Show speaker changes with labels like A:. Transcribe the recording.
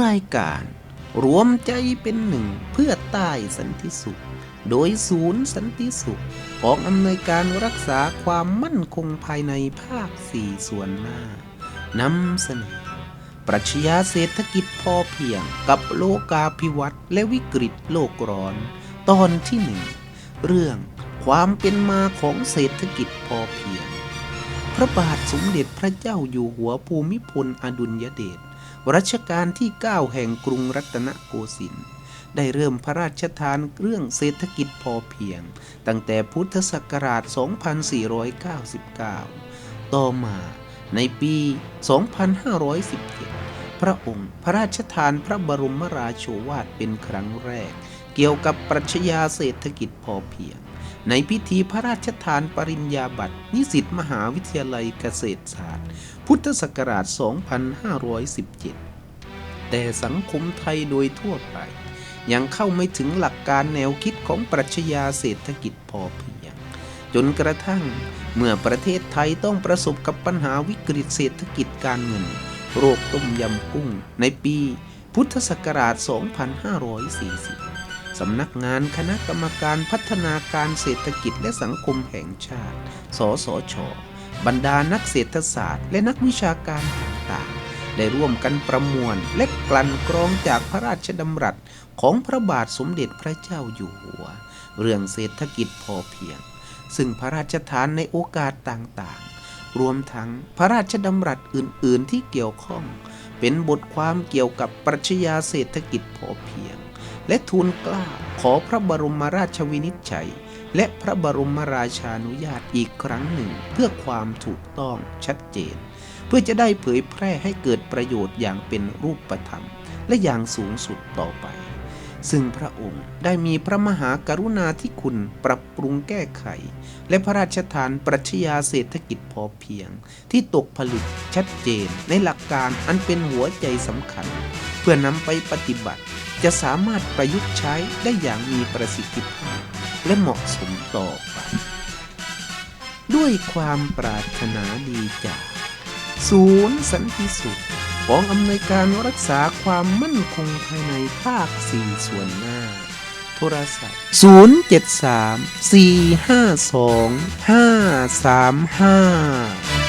A: รายการ รวมใจเป็นหนึ่งเพื่อใต้สันติสุข โดยศูนย์สันติสุขกองอำนวยการรักษาความมั่นคงภายในภาคสี่ส่วนหน้านำเสนอ ปรัชญาเศรษฐกิจพอเพียงกับโลกาภิวัตน์และวิกฤตโลกร้อน ตอนที่หนึ่งเรื่องความเป็นมาของเศรษฐกิจพอเพียง พระบาทสมเด็จพระเจ้าอยู่หัวภูมิพลอดุลยเดช รัชกาลที่ 9 แห่งกรุงรัตนโกสินทร์ได้เริ่มพระราชทานเรื่องเศรษฐกิจพอเพียง ตั้งแต่พุทธศักราช 2499 ต่อมาในปี 2517 พระองค์พระราชทานพระบรมราโชวาทเป็นครั้งแรก เกี่ยวกับปรัชญาเศรษฐกิจพอเพียง ในพิธีพระราชทานปริญญาบัตร นิสิตมหาวิทยาลัยเกษตรศาสตร์ พุทธศักราช 2517 แต่สังคมไทยโดยทั่วไป ยังเข้าไม่ถึงหลักการแนวคิดของปรัชญาเศรษฐกิจพอเพียง จนกระทั่งเมื่อประเทศไทยต้องประสบกับปัญหาวิกฤตเศรษฐกิจการเงิน โรคต้มยำกุ้งในปีพุทธศักราช 2540 สำนักงานคณะกรรมการพัฒนาการเศรษฐกิจและสังคมแห่งชาติ สสช บรรดานักเศรษฐศาสตร์ และนักวิชาการต่างๆ ได้ร่วมกันประมวลและกลั่นกรองจากพระราชดำรัสของพระบาทสมเด็จพระเจ้าอยู่หัว เรื่องเศรษฐกิจพอเพียง ซึ่งพระราชทานในโอกาสต่างๆ รวมทั้งพระราชดำรัสอื่น ๆ ที่เกี่ยวข้อง เป็นบทความเกี่ยวกับปรัชญาเศรษฐกิจพอเพียง และทูลกล้าขอพระบรมราชวินิจฉัย และพระบรมราชานุญาตอีกครั้งหนึ่ง เพื่อความถูกต้องชัดเจน เพื่อจะได้เผยแพร่ให้เกิดประโยชน์อย่างเป็นรูปธรรม และอย่างสูงสุดต่อไป ซึ่งพระองค์ได้มีพระมหากรุณาธิคุณปรับปรุงแก้ไข และพระราชทานปรัชญาเศรษฐกิจพอเพียง ที่ตกผลึกชัดเจนในหลักการอันเป็นหัวใจสำคัญ เพื่อนำไปปฏิบัติ จะสามารถประยุกต์ใช้ได้อย่างมีประสิทธิภาพ และเหมาะสมต่อไป ด้วยความปรารถนาดีจากศูนย์สันติสุขกองอำนวยการรักษาความมั่นคงภายในภาคสี่ส่วนหน้า โทรศัพท์ 073 452 535